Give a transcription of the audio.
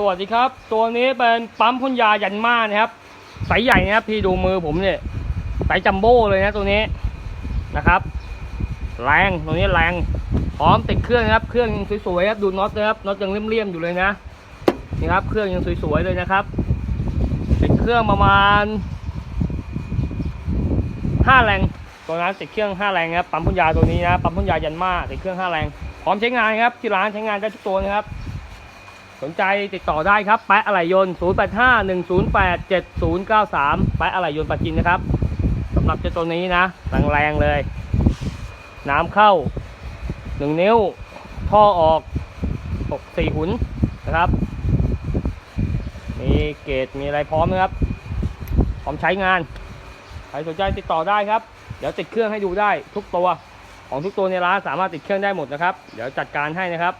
สวัสดีครับ ตัวนี้เป็นปั๊มพ่นยายันมานะครับสายใหญ่นะครับพี่ดูมือผมเนี่ยสายจัมโบ้เลยนะตัวนี้นะครับ แรงตัวนี้แรงพร้อมติดเครื่องนะครับ เครื่องยังสวยๆครับดูน็อตนะครับน็อตยังเลี่ยมๆอยู่เลยนะนี่ครับ เครื่องยังสวยๆเลยนะครับติดเครื่องประมาณห้าแรงตัวนั้นติดเครื่องห้าแรงครับปั๊มพ่นยาตัวนี้นะปั๊มพ่นยายันมาติดเครื่องห้าแรงพร้อมใช้งานครับที่ร้านใช้งานได้ทุกตัวนะครับ สนใจติดต่อได้ครับ แปะอะไหล่ยนต์ 0 8 5 1 0 8 7 0 9 3 แปะอะไหล่ยนต์ปัจจินนะครับสำหรับเจ้าตัวนี้นะแรงๆเลย น้ำเข้า 1 นิ้ว ท่อออกอก4หุนนะครับ มีเกจมีอะไรพร้อมนะครับ พร้อมใช้งาน ใครสนใจติดต่อได้ครับ เดี๋ยวติดเครื่องให้ดูได้ทุกตัว ของทุกตัวในร้านสามารถติดเครื่องได้หมดนะครับ เดี๋ยวจัดการให้นะครับ